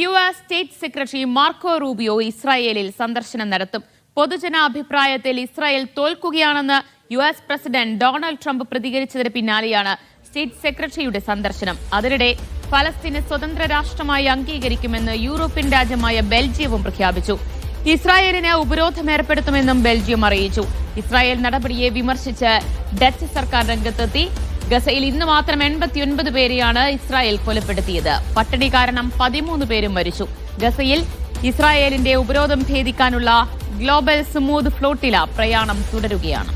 U S state secretary Marco Rubio ഇസ്രായേലിൽ സന്ദർശനം നടത്തും. പൊതുജനാഭിപ്രായത്തിൽ Israel തോൽക്കുകയാണെന്ന് U S president Donald Trump പ്രതികരിച്ചതിന് പിന്നാലെയാണ് സ്റ്റേറ്റ് സെക്രട്ടറിയുടെ സന്ദർശനം. അതിനിടെ ഫലസ്തീനെ സ്വതന്ത്ര രാഷ്ട്രമായി അംഗീകരിക്കുമെന്ന് യൂറോപ്യൻ രാജ്യമായ ബെൽജിയവും പ്രഖ്യാപിച്ചു. ഇസ്രായേലിന് ഉപരോധം ഏർപ്പെടുത്തുമെന്നും ബെൽജിയം അറിയിച്ചു. ഇസ്രായേൽ നടപടിയെ വിമർശിച്ച് ഡച്ച് സർക്കാർ രംഗത്തെത്തി. ഗസയിൽ ഇന്ന് മാത്രം എൺപത്തിയൊൻപത് പേരെയാണ് ഇസ്രായേൽ കൊലപ്പെടുത്തിയത്. പട്ടിണി കാരണം പതിമൂന്ന് പേരും മരിച്ചു. ഗസയിൽ ഇസ്രായേലിന്റെ ഉപരോധം ഭേദിക്കാനുള്ള ഗ്ലോബൽ സ്മൂത്ത് ഫ്ലോട്ടില പ്രയാണം തുടരുകയാണ്.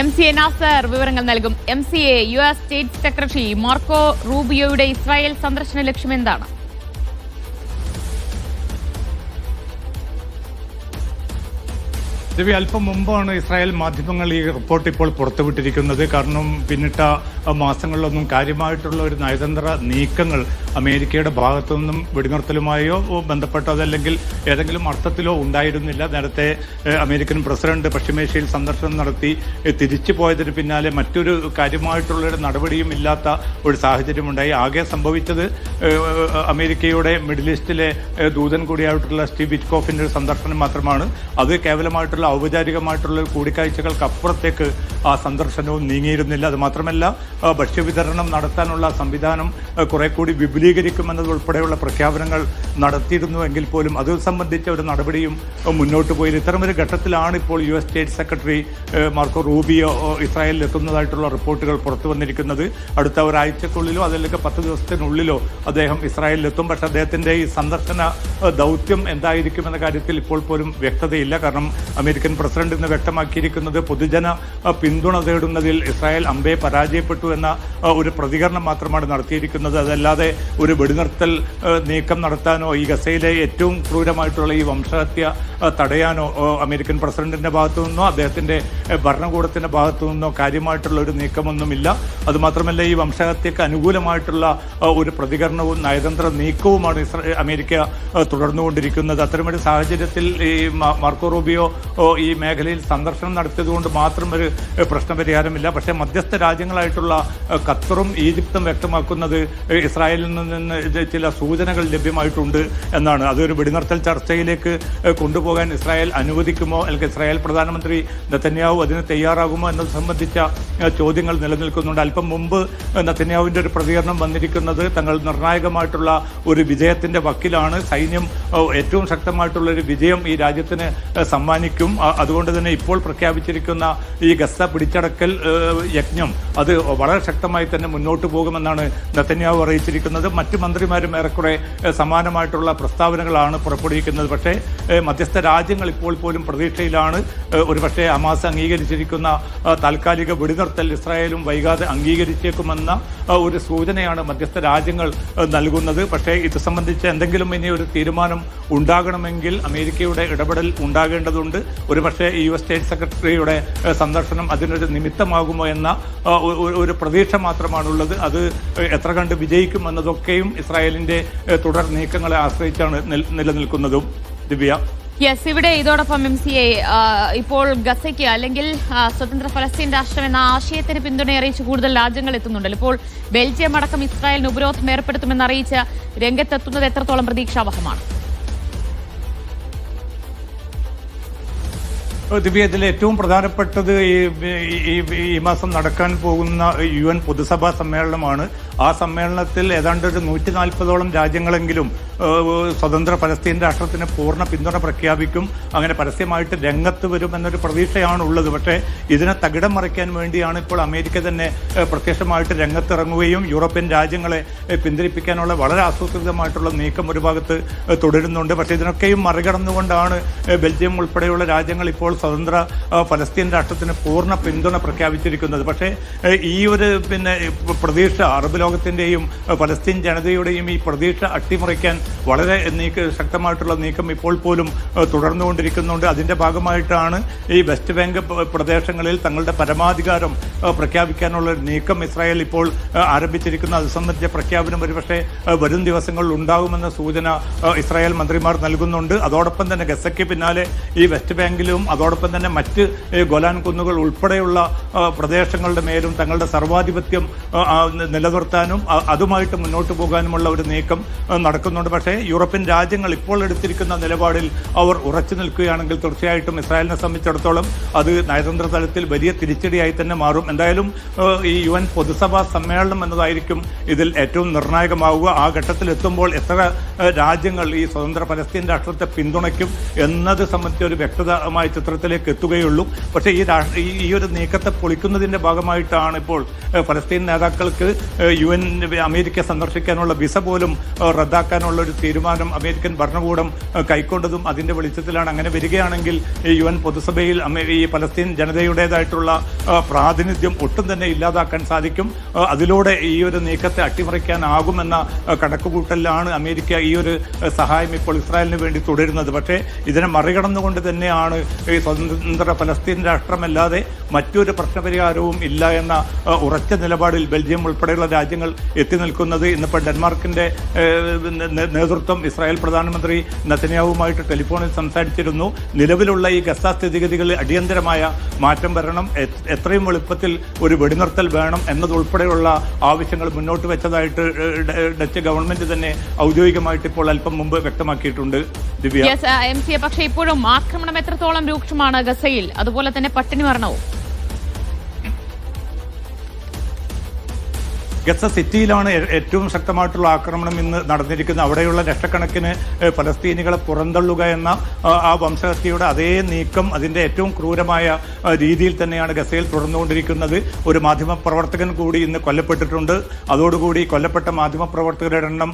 എം സി എ നാസർ വിവരങ്ങൾ നൽകും. M C A U S state secretary Marco റൂബിയോയുടെ Israel സന്ദർശന ലക്ഷ്യം രവി അല്പം മുമ്പാണ് ഇസ്രായേൽ മാധ്യമങ്ങൾ ഈ റിപ്പോർട്ട് ഇപ്പോൾ പുറത്തുവിട്ടിരിക്കുന്നത്. കാരണം പിന്നിട്ട മാസങ്ങളിലൊന്നും കാര്യമായിട്ടുള്ള ഒരു നയതന്ത്ര നീക്കങ്ങൾ അമേരിക്കയുടെ ഭാഗത്തു നിന്നും വെടിനിർത്തലുമായോ ബന്ധപ്പെട്ടതല്ലെങ്കിൽ ഏതെങ്കിലും അർത്ഥത്തിലോ ഉണ്ടായിരുന്നില്ല. നേരത്തെ അമേരിക്കൻ പ്രസിഡന്റ് പശ്ചിമേഷ്യയിൽ സന്ദർശനം നടത്തി തിരിച്ചു പോയതിന് പിന്നാലെ മറ്റൊരു കാര്യമായിട്ടുള്ള ഒരു നടപടിയും ഇല്ലാത്ത ഒരു സാഹചര്യമുണ്ടായി. ആകെ സംഭവിച്ചത് അമേരിക്കയുടെ മിഡിൽ ഈസ്റ്റിലെ ദൂതൻ കൂടിയായിട്ടുള്ള സ്റ്റീവ് വിറ്റ്കോഫിന്റെ ഒരു സന്ദർശനം മാത്രമാണ്. അത് കേവലമായിട്ടുള്ള ഔപചാരികമായിട്ടുള്ള കൂടിക്കാഴ്ചകൾക്ക് അപ്പുറത്തേക്ക് ആ സന്ദർശനവും നീങ്ങിയിരുന്നില്ല. അത് മാത്രമല്ല ഭക്ഷ്യവിതരണം നടത്താനുള്ള സംവിധാനം കുറെ കൂടി വിപുലീകരിക്കുമെന്നതുൾപ്പെടെയുള്ള പ്രഖ്യാപനങ്ങൾ നടത്തിയിരുന്നു എങ്കിൽ പോലും അത് സംബന്ധിച്ച ഒരു നടപടിയും മുന്നോട്ട് പോയില്ല. ഇത്തരമൊരു ഘട്ടത്തിലാണ് ഇപ്പോൾ U S state secretary Marco Rubio ഇസ്രായേലിൽ എത്തുന്നതായിട്ടുള്ള റിപ്പോർട്ടുകൾ പുറത്തു വന്നിരിക്കുന്നത്. അടുത്ത ഒരാഴ്ചക്കുള്ളിലോ അതല്ലെങ്കിൽ പത്ത് ദിവസത്തിനുള്ളിലോ അദ്ദേഹം ഇസ്രായേലിലെത്തും പക്ഷേ അദ്ദേഹത്തിന്റെ ഈ സന്ദർശന ദൗത്യം എന്തായിരിക്കുമെന്ന കാര്യത്തിൽ ഇപ്പോൾ പോലും വ്യക്തതയില്ല. കാരണം അമേരിക്കൻ പ്രസിഡന്റ് ഇന്ന് വ്യക്തമാക്കിയിരിക്കുന്നത് പൊതുജന പിന്തുണ തേടുന്നതിൽ ഇസ്രായേൽ അമ്പയെ പരാജയപ്പെട്ടു എന്ന ഒരു പ്രതികരണം മാത്രമാണ് നടത്തിയിരിക്കുന്നത്. അതല്ലാതെ ഒരു വെടിനിർത്തൽ നീക്കം നടത്താനോ ഈ ഗസയിലെ ഏറ്റവും ക്രൂരമായിട്ടുള്ള ഈ വംശഹത്യ തടയാനോ അമേരിക്കൻ പ്രസിഡന്റിന്റെ ഭാഗത്തു നിന്നോ അദ്ദേഹത്തിന്റെ ഭരണകൂടത്തിന്റെ ഭാഗത്തു നിന്നോ കാര്യമായിട്ടുള്ള ഒരു നീക്കമൊന്നുമില്ല. അതുമാത്രമല്ല ഈ വംശഹത്യക്ക് അനുകൂലമായിട്ടുള്ള ഒരു പ്രതികരണവും നയതന്ത്ര നീക്കവുമാണ് ഇസ്ര- അമേരിക്ക തുടർന്നുകൊണ്ടിരിക്കുന്നത്. അത്തരമൊരു സാഹചര്യത്തിൽ ഈ മാർക്കോ റൂബിയോ ഈ മേഖലയിൽ സന്ദർശനം നടത്തിയതുകൊണ്ട് മാത്രം ഒരു പ്രശ്നപരിഹാരമില്ല. പക്ഷേ മധ്യസ്ഥ രാജ്യങ്ങളായിട്ടുള്ള ഖത്തറും ഈജിപ്തും വ്യക്തമാക്കുന്നത് ഇസ്രായേലിൽ നിന്ന് ഇത് ചില സൂചനകൾ ലഭ്യമായിട്ടുണ്ട് എന്നാണ്. അതൊരു വെടിനിർത്തൽ ചർച്ചയിലേക്ക് കൊണ്ടുപോകാൻ ഇസ്രായേൽ അനുവദിക്കുമോ? അല്ലെങ്കിൽ ഇസ്രായേൽ പ്രധാനമന്ത്രി നത്തന്യാവു അതിന് തയ്യാറാകുമോ എന്നത് സംബന്ധിച്ച ചോദ്യങ്ങൾ നിലനിൽക്കുന്നുണ്ട്. അല്പം മുമ്പ് നത്തന്യാവിന്റെ ഒരു പ്രതികരണം വന്നിരിക്കുന്നത് തങ്ങൾ നിർണായകമായിട്ടുള്ള ഒരു വിജയത്തിന്റെ വക്കിലാണ്. സൈന്യം ഏറ്റവും ശക്തമായിട്ടുള്ള ഒരു വിജയം ഈ രാജ്യത്തിന് സമ്മാനിക്കും. അതുകൊണ്ട് തന്നെ ഇപ്പോൾ പ്രഖ്യാപിച്ചിരിക്കുന്ന ഈ ഗസ പിടിച്ചടക്കൽ യജ്ഞം അത് വളരെ ശക്തമായി തന്നെ മുന്നോട്ട് പോകുമെന്നാണ് നത്തന്യാവ് അറിയിച്ചിരിക്കുന്നത്. മറ്റു മന്ത്രിമാരും ഏറെക്കുറെ സമാനമായിട്ടുള്ള പ്രസ്താവനകളാണ് പുറപ്പെടുവിക്കുന്നത്. പക്ഷേ മധ്യസ്ഥ രാജ്യങ്ങൾ ഇപ്പോൾ പോലും പ്രതീക്ഷയിലാണ്. ഒരുപക്ഷെ ഹമാസ് അംഗീകരിച്ചിരിക്കുന്ന താൽക്കാലിക വെടിനിർത്തൽ ഇസ്രായേലും വൈകാതെ അംഗീകരിച്ചേക്കുമെന്ന ഒരു സൂചനയാണ് മധ്യസ്ഥ രാജ്യങ്ങൾ നൽകുന്നത്. പക്ഷേ ഇത് സംബന്ധിച്ച് എന്തെങ്കിലും ഇനി ഒരു തീരുമാനം ഉണ്ടാകണമെങ്കിൽ അമേരിക്കയുടെ ഇടപെടൽ ഉണ്ടാകേണ്ടതുണ്ട്. ഒരുപക്ഷെ യു എസ് സ്റ്റേറ്റ് സെക്രട്ടറിയുടെ സന്ദർശനം അതിനൊരു നിമിത്തമാകുമോ എന്ന ഒരു പ്രതീക്ഷ മാത്രമാണുള്ളത്. അത് എത്ര കണ്ട് വിജയിക്കും എന്നതൊക്കെയും ഇസ്രായേലിന്റെ തുടർ നീക്കങ്ങളെ ആശ്രയിച്ചാണ് നിലനിൽക്കുന്നതും. ദിവ്യ? യെസ് ഇവിടെ ഇതോടൊപ്പം എം സി എ ഇപ്പോൾ ഗസയ്ക്ക് അല്ലെങ്കിൽ സ്വതന്ത്ര ഫലസ്തീൻ രാഷ്ട്രം എന്ന ആശയത്തിന് പിന്തുണ കൂടുതൽ രാജ്യങ്ങൾ എത്തുന്നുണ്ടല്ലോ. ഇപ്പോൾ ബെൽജിയം അടക്കം ഇസ്രായേലിന് ഉപരോധം ഏർപ്പെടുത്തുമെന്ന് അറിയിച്ച് രംഗത്തെത്തുന്നത് എത്രത്തോളം പ്രതീക്ഷാവഹമാണ്? ദിവ്യ ഇതിൽ ഏറ്റവും പ്രധാനപ്പെട്ടത് ഈ ഈ- മാസം നടക്കാൻ പോകുന്ന യു എൻ പൊതുസഭാ സമ്മേളനമാണ്. ആ സമ്മേളനത്തിൽ ഏതാണ്ട് ഒരു നൂറ്റി നാൽപ്പതോളം രാജ്യങ്ങളെങ്കിലും സ്വതന്ത്ര പലസ്തീൻ രാഷ്ട്രത്തിന് പൂർണ പിന്തുണ പ്രഖ്യാപിക്കും. അങ്ങനെ പരസ്യമായിട്ട് രംഗത്ത് വരും എന്നൊരു പ്രതീക്ഷയാണ് ഉള്ളത് പക്ഷേ ഇതിനെ തകിടം മറിക്കാൻ വേണ്ടിയാണ് ഇപ്പോൾ അമേരിക്ക തന്നെ പ്രത്യക്ഷമായിട്ട് രംഗത്തിറങ്ങുകയും യൂറോപ്യൻ രാജ്യങ്ങളെ പിന്തിരിപ്പിക്കാനുള്ള വളരെ ആസൂത്രിതമായിട്ടുള്ള നീക്കം ഒരു ഭാഗത്ത് തുടരുന്നുണ്ട്. പക്ഷേ ഇതിനൊക്കെയും മറികടന്നുകൊണ്ടാണ് ബെൽജിയം ഉൾപ്പെടെയുള്ള രാജ്യങ്ങൾ ഇപ്പോൾ സ്വതന്ത്ര പലസ്തീൻ രാഷ്ട്രത്തിന് പൂർണ പിന്തുണ പ്രഖ്യാപിച്ചിരിക്കുന്നത്. പക്ഷേ ഈ ഒരു പിന്നെ പ്രതീക്ഷ അറബ് ലോകത്തിന്റെയും ഏഹ്, പലസ്തീൻ ജനതയുടെയും ഈ പ്രതീക്ഷ അട്ടിമറിക്കാൻ വളരെ നീക്ക ശക്തമായിട്ടുള്ള നീക്കം ഇപ്പോൾ പോലും തുടർന്നുകൊണ്ടിരിക്കുന്നുണ്ട്. അതിന്റെ ഭാഗമായിട്ടാണ് ഈ വെസ്റ്റ് ബാങ്ക് പ്രദേശങ്ങളിൽ തങ്ങളുടെ പരമാധികാരം പ്രഖ്യാപിക്കാനുള്ള നീക്കം ഇസ്രായേൽ ഇപ്പോൾ ആരംഭിച്ചിരിക്കുന്ന. അത് സംബന്ധിച്ച പ്രഖ്യാപനം ഒരുപക്ഷെ വരും ദിവസങ്ങളിൽ ഉണ്ടാകുമെന്ന സൂചന ഇസ്രായേൽ മന്ത്രിമാർ നൽകുന്നുണ്ട്. അതോടൊപ്പം തന്നെ ഗസയ്ക്ക് പിന്നാലെ ഈ വെസ്റ്റ് ബാങ്കിലും അതോടൊപ്പം തന്നെ മറ്റ് ഗോലാൻ കുന്നുകൾ ഉൾപ്പെടെയുള്ള പ്രദേശങ്ങളുടെ മേലും തങ്ങളുടെ സർവാധിപത്യം നിലനിർത്താനും അതുമായിട്ട് മുന്നോട്ട് പോകാനുമുള്ള ഒരു നീക്കം നടക്കുന്നുണ്ട്. പക്ഷേ യൂറോപ്യൻ രാജ്യങ്ങൾ ഇപ്പോൾ എടുത്തിരിക്കുന്ന നിലപാടിൽ അവർ ഉറച്ചു നിൽക്കുകയാണെങ്കിൽ തീർച്ചയായിട്ടും ഇസ്രായേലിനെ സംബന്ധിച്ചിടത്തോളം അത് നയതന്ത്ര തലത്തിൽ വലിയ തിരിച്ചടിയായി തന്നെ മാറും. എന്തായാലും ഈ യു എൻ പൊതുസഭാ സമ്മേളനം എന്നതായിരിക്കും ഇതിൽ ഏറ്റവും നിർണായകമാവുക. ആ ഘട്ടത്തിൽ എത്തുമ്പോൾ എത്ര രാജ്യങ്ങൾ ഈ സ്വതന്ത്ര പലസ്തീൻ രാഷ്ട്രത്തെ പിന്തുണയ്ക്കും എന്നത് സംബന്ധിച്ച ഒരു വ്യക്തമായ ചിത്രത്തിലേക്ക് എത്തുകയുള്ളൂ. പക്ഷേ ഈ ഈ- ഒരു നീക്കത്തെ പൊളിക്കുന്നതിന്റെ ഭാഗമായിട്ടാണ് ഇപ്പോൾ പലസ്തീൻ നേതാക്കൾക്ക് യു എൻ അമേരിക്ക സന്ദർശിക്കാനുള്ള വിസ പോലും റദ്ദാക്കാനുള്ള ഒരു തീരുമാനം അമേരിക്കൻ ഭരണകൂടം കൈക്കൊണ്ടതും അതിന്റെ വെളിച്ചത്തിലാണ്. അങ്ങനെ വരികയാണെങ്കിൽ യു എൻ പൊതുസഭയിൽ ഈ പലസ്തീൻ ജനതയുടേതായിട്ടുള്ള പ്രാതിനിധ്യം ഒട്ടും തന്നെ ഇല്ലാതാക്കാൻ സാധിക്കും. അതിലൂടെ ഈ ഒരു നീക്കത്തെ അട്ടിമറിക്കാനാകുമെന്ന കണക്കുകൂട്ടലിലാണ് അമേരിക്ക ഈ ഒരു സഹായം ഇപ്പോൾ ഇസ്രായേലിന് വേണ്ടി തുടരുന്നത്. പക്ഷേ ഇതിനെ മറികടന്നുകൊണ്ട് തന്നെയാണ് ഈ സ്വതന്ത്ര പലസ്തീൻ രാഷ്ട്രമല്ലാതെ മറ്റൊരു പ്രശ്നപരിഹാരവും ഇല്ല എന്ന ഉറച്ച നിലപാടിൽ ബെൽജിയം ഉൾപ്പെടെയുള്ള രാജ്യങ്ങൾ എത്തി നിൽക്കുന്നത്. ഇന്നിപ്പോൾ ഡെൻമാർക്കിന്റെ നേതൃത്വം ഇസ്രായേൽ പ്രധാനമന്ത്രി നത്തന്യാവുമായിട്ട് ടെലിഫോണിൽ സംസാരിച്ചിരുന്നു. നിലവിലുള്ള ഈ ഗസ സ്ഥിതിഗതികളിൽ അടിയന്തരമായ മാറ്റം വരണം എത്രയും എളുപ്പത്തിൽ ഒരു വെടിനിർത്തൽ വേണം എന്നതുൾപ്പെടെയുള്ള ആവശ്യങ്ങൾ മുന്നോട്ട് വെച്ചതായിട്ട് ഡച്ച് ഗവൺമെന്റ് തന്നെ ഔദ്യോഗികമായിട്ട് ഇപ്പോൾ അല്പം മുമ്പ് വ്യക്തമാക്കിയിട്ടുണ്ട്. ദിവ്യ? പക്ഷേ ഇപ്പോഴും ആക്രമണം എത്രത്തോളം രൂക്ഷമാണ് ഗസയിൽ? അതുപോലെ തന്നെ പട്ടിണി മരണവും. ഗസ സിറ്റിയിലാണ് ഏറ്റവും ശക്തമായിട്ടുള്ള ആക്രമണം ഇന്ന് നടന്നിരിക്കുന്നത്. അവിടെയുള്ള ലക്ഷക്കണക്കിന് പലസ്തീനികളെ പുറന്തള്ളുക എന്ന ആ, വംശഹത്യയുടെ അതേ നീക്കം അതിന്റെ ഏറ്റവും ക്രൂരമായ രീതിയിൽ തന്നെയാണ് ഗസയിൽ തുടർന്നുകൊണ്ടിരിക്കുന്നത്. ഒരു മാധ്യമ പ്രവർത്തകൻ കൂടി ഇന്ന് കൊല്ലപ്പെട്ടിട്ടുണ്ട്. അതോടുകൂടി കൊല്ലപ്പെട്ട മാധ്യമ പ്രവർത്തകരുടെ എണ്ണം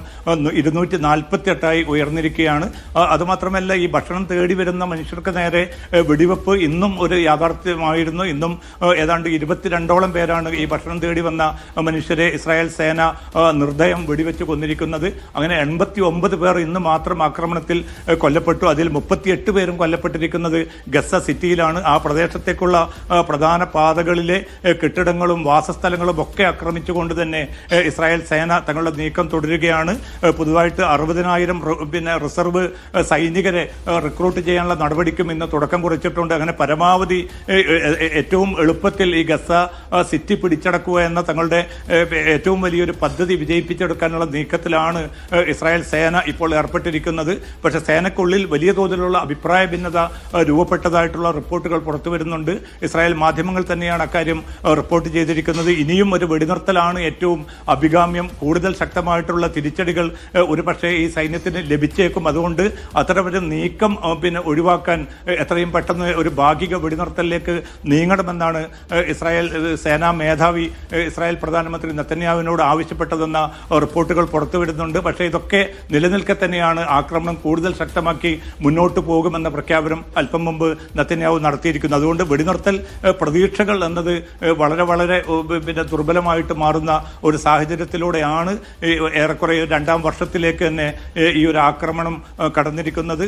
ഇരുന്നൂറ്റി നാൽപ്പത്തി എട്ടായി ഉയർന്നിരിക്കുകയാണ്. അതുമാത്രമല്ല ഈ ഭക്ഷണം തേടി വരുന്ന മനുഷ്യർക്ക് നേരെ വെടിവെപ്പ് ഇന്നും ഒരു യാഥാർത്ഥ്യമായിരുന്നു. ഇന്നും ഏതാണ്ട് ഇരുപത്തിരണ്ടോളം പേരാണ് ഈ ഭക്ഷണം തേടി വന്ന മനുഷ്യരെ ഇസ്രായേൽ സേന നിർദ്ദയം വെടിവെച്ച് കൊന്നിരിക്കുന്നത്. അങ്ങനെ എൺപത്തി ഒമ്പത് പേർ ഇന്ന് മാത്രം ആക്രമണത്തിൽ കൊല്ലപ്പെട്ടു. അതിൽ മുപ്പത്തിയെട്ട് പേരും കൊല്ലപ്പെട്ടിരിക്കുന്നത് ഗസ സിറ്റിയിലാണ്. ആ പ്രദേശത്തേക്കുള്ള പ്രധാന പാതകളിലെ കെട്ടിടങ്ങളും വാസസ്ഥലങ്ങളും ഒക്കെ ആക്രമിച്ചുകൊണ്ട് തന്നെ ഇസ്രായേൽ സേന തങ്ങളുടെ നീക്കം തുടരുകയാണ്. പുതുതായിട്ട് അറുപതിനായിരം പിന്നെ റിസർവ് സൈനികരെ റിക്രൂട്ട് ചെയ്യാനുള്ള നടപടിക്കും ഇന്ന് തുടക്കം കുറിച്ചിട്ടുണ്ട്. അങ്ങനെ പരമാവധി ഏറ്റവും എളുപ്പത്തിൽ ഈ ഗസ സിറ്റി പിടിച്ചടക്കുക എന്ന തങ്ങളുടെ ഏറ്റവും വലിയൊരു പദ്ധതി വിജയിപ്പിച്ചെടുക്കാനുള്ള നീക്കത്തിലാണ് ഇസ്രായേൽ സേന ഇപ്പോൾ ഏർപ്പെട്ടിരിക്കുന്നത്. പക്ഷേ സേനക്കുള്ളിൽ വലിയ തോതിലുള്ള അഭിപ്രായ ഭിന്നത രൂപപ്പെട്ടതായിട്ടുള്ള റിപ്പോർട്ടുകൾ പുറത്തു വരുന്നുണ്ട്. ഇസ്രായേൽ മാധ്യമങ്ങൾ തന്നെയാണ് അക്കാര്യം റിപ്പോർട്ട് ചെയ്തിരിക്കുന്നത്. ഇനിയും ഒരു വെടിനിർത്തലാണ് ഏറ്റവും അഭികാമ്യം. കൂടുതൽ ശക്തമായിട്ടുള്ള തിരിച്ചടികൾ ഒരു ഒരുപക്ഷേ ഈ സൈന്യത്തിന് ലഭിച്ചേക്കും. അതുകൊണ്ട് അത്തരമൊരു നീക്കം പിന്നെ ഒഴിവാക്കാൻ എത്രയും പെട്ടെന്ന് ഒരു ഭാഗിക വെടിനിർത്തലിലേക്ക് നീങ്ങണമെന്നാണ് ഇസ്രായേൽ സേനാ മേധാവി ഇസ്രായേൽ പ്രധാനമന്ത്രി നെത്തന്യാവിനോട് ആവശ്യപ്പെട്ടതെന്ന റിപ്പോർട്ടുകൾ പുറത്തുവിടുന്നുണ്ട് പക്ഷേ ഇതൊക്കെ നിലനിൽക്കെ തന്നെയാണ് ആക്രമണം കൂടുതൽ ശക്തമാക്കി മുന്നോട്ട് പോകുമെന്ന പ്രഖ്യാപനം അല്പം മുമ്പ് നെതന്യാവ് നടത്തിയിരിക്കുന്നു. അതുകൊണ്ട് വെടിനിർത്തൽ പ്രതീക്ഷകൾ എന്നത് വളരെ വളരെ പിന്നെ ദുർബലമായിട്ട് മാറുന്ന ഒരു സാഹചര്യത്തിലൂടെയാണ് ഏറെക്കുറെ രണ്ടാം വർഷത്തിലേക്ക് തന്നെ ഈ ഒരു ആക്രമണം കടന്നിരിക്കുന്നത്.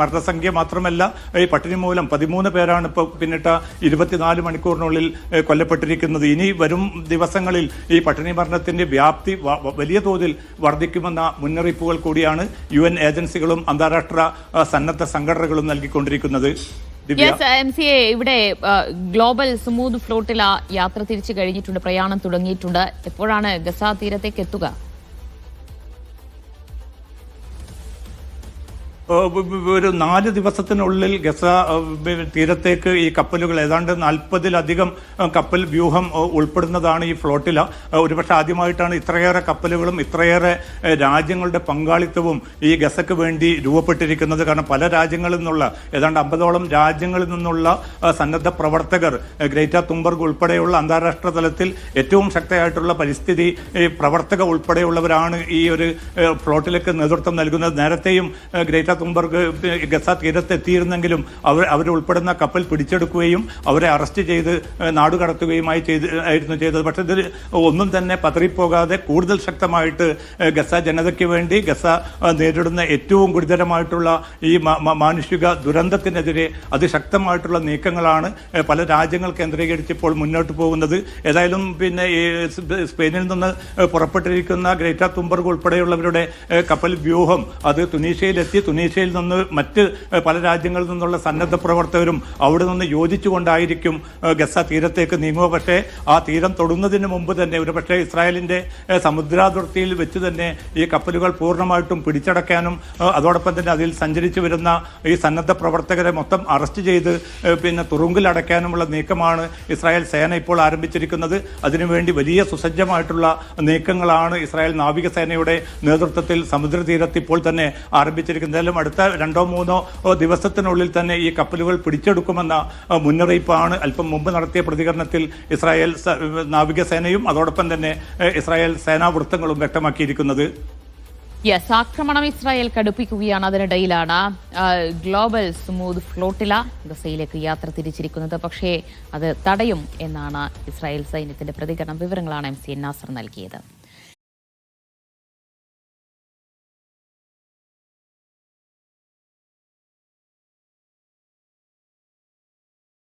മരണസംഖ്യ മാത്രമല്ല ഈ പട്ടിണി മൂലം പതിമൂന്ന് പേരാണ് ഇപ്പോൾ പിന്നിട്ട ഇരുപത്തിനാല് മണിക്കൂറിനുള്ളിൽ കൊല്ലപ്പെട്ടിരിക്കുന്നത്. ഇനി വരും ദിവസങ്ങളിൽ ഈ പട്ടിണി മരണത്തിന്റെ വ്യാപ്തി വലിയ തോതിൽ വർദ്ധിക്കുമെന്ന മുന്നറിയിപ്പുകൾ കൂടിയാണ് യു എൻ ഏജൻസികളും അന്താരാഷ്ട്ര സന്നദ്ധ സംഘടനകളും നൽകിക്കൊണ്ടിരിക്കുന്നത്. എം സി എ ഇവിടെ ഗ്ലോബൽ സ്മൂത്ത് ഫ്ലോട്ടിൽ യാത്ര തിരിച്ചു കഴിഞ്ഞിട്ടുണ്ട് പ്രയാണം തുടങ്ങിയിട്ടുണ്ട്. എപ്പോഴാണ് ഗസ തീരത്തേക്ക് എത്തുക? ഒരു നാല് ദിവസത്തിനുള്ളിൽ ഗസ തീരത്തേക്ക് ഈ കപ്പലുകൾ ഏതാണ്ട് നാൽപ്പതിലധികം കപ്പൽ വ്യൂഹം ഉൾപ്പെടുന്നതാണ് ഈ ഫ്ലോട്ടില. ഒരുപക്ഷെ ആദ്യമായിട്ടാണ് ഇത്രയേറെ കപ്പലുകളും ഇത്രയേറെ രാജ്യങ്ങളുടെ പങ്കാളിത്തവും ഈ ഗസക്ക് വേണ്ടി രൂപപ്പെട്ടിരിക്കുന്നത്. കാരണം പല രാജ്യങ്ങളിൽ നിന്നുള്ള ഏതാണ്ട് അമ്പതോളം രാജ്യങ്ങളിൽ നിന്നുള്ള സന്നദ്ധ പ്രവർത്തകർ ഗ്രേറ്റ തുംബർഗ് ഉൾപ്പെടെയുള്ള അന്താരാഷ്ട്ര തലത്തിൽ ഏറ്റവും ശക്തമായിട്ടുള്ള പരിസ്ഥിതി പ്രവർത്തക ഉൾപ്പെടെയുള്ളവരാണ് ഈ ഒരു ഫ്ലോട്ടിലേക്ക് നേതൃത്വം നൽകുന്നത്. നേരത്തെയും ഗ്രേറ്റർ ഗ്രേറ്റ തുംബർഗ് ഏഹ് ഗസ തീരത്ത് എത്തിയിരുന്നെങ്കിലും അവർ അവരുൾപ്പെടുന്ന കപ്പൽ പിടിച്ചെടുക്കുകയും അവരെ അറസ്റ്റ് ചെയ്ത് നാടുകടത്തുകയുമായി ചെയ്ത് ആയിരുന്നു ചെയ്തത്. പക്ഷേ ഇതിൽ ഒന്നും തന്നെ പതറിപ്പോകാതെ കൂടുതൽ ശക്തമായിട്ട് ഗസ ജനതയ്ക്ക് വേണ്ടി ഗസ നേരിടുന്ന ഏറ്റവും ഗുരുതരമായിട്ടുള്ള ഈ മാനുഷിക ദുരന്തത്തിനെതിരെ അതിശക്തമായിട്ടുള്ള നീക്കങ്ങളാണ് പല രാജ്യങ്ങൾ കേന്ദ്രീകരിച്ച് ഇപ്പോൾ മുന്നോട്ട് പോകുന്നത്. ഏതായാലും പിന്നെ ഈ സ്പെയിനിൽ നിന്ന് പുറപ്പെട്ടിരിക്കുന്ന ഗ്രേറ്റ തുമ്പർഗ് ഉൾപ്പെടെയുള്ളവരുടെ കപ്പൽ വ്യൂഹം അത് തുനീഷ്യയിലെത്തി തുനീഷ്യ ടുണീഷ്യയിൽ നിന്ന് മറ്റ് പല രാജ്യങ്ങളിൽ നിന്നുള്ള സന്നദ്ധ പ്രവർത്തകരും അവിടെ നിന്ന് യോജിച്ചുകൊണ്ടായിരിക്കും ഗസ തീരത്തേക്ക് നീങ്ങുക. പക്ഷേ ആ തീരം തൊടുന്നതിന് മുമ്പ് തന്നെ ഒരു പക്ഷേ ഇസ്രായേലിന്റെ ഏഹ്, സമുദ്രാതിർത്തിയിൽ വെച്ച് തന്നെ ഈ കപ്പലുകൾ പൂർണമായിട്ടും പിടിച്ചടക്കാനും അതോടൊപ്പം തന്നെ അതിൽ സഞ്ചരിച്ചു വരുന്ന ഈ സന്നദ്ധ പ്രവർത്തകരെ മൊത്തം അറസ്റ്റ് ചെയ്ത് പിന്നെ തുറുങ്കിലടയ്ക്കാനുമുള്ള നീക്കമാണ് ഇസ്രായേൽ സേന ഇപ്പോൾ ആരംഭിച്ചിരിക്കുന്നത്. അതിനുവേണ്ടി വലിയ സുസജ്ജമായിട്ടുള്ള നീക്കങ്ങളാണ് ഇസ്രായേൽ നാവികസേനയുടെ നേതൃത്വത്തിൽ സമുദ്രതീരത്ത് ഇപ്പോൾ തന്നെ ആരംഭിച്ചിരിക്കുന്നത്. എന്തായാലും അടുത്ത രണ്ടോ മൂന്നോ ദിവസത്തിനുള്ളിൽ തന്നെ ഈ കപ്പലുകൾ പിടിച്ചെടുക്കുമെന്ന മുന്നറിയിപ്പാണ് അല്പം മുമ്പ് നടത്തിയ പ്രതികരണത്തിൽ ഇസ്രായേൽ നാവികസേനയും അതോടൊപ്പം തന്നെ ഇസ്രായേൽ സേനാ വൃത്തങ്ങളും വ്യക്തമാക്കിയിരിക്കുന്നത്. യെസ് ആക്രമണം ഇസ്രായേൽ കടുപ്പിക്കുകയാണ് അതിനിടയിലാണ്. ഗ്ലോബൽ സ്മൂത്ത് ഫ്ലോട്ടില ഗസയിലേക്ക് യാത്ര തിരിച്ചിരിക്കുന്നത്. പക്ഷേ അത് തടയും എന്നാണ് ഇസ്രായേൽ സൈന്യത്തിന്റെ പ്രതികരണം. വിവരങ്ങളാണ് എം സി നാസർ നൽകിയത്.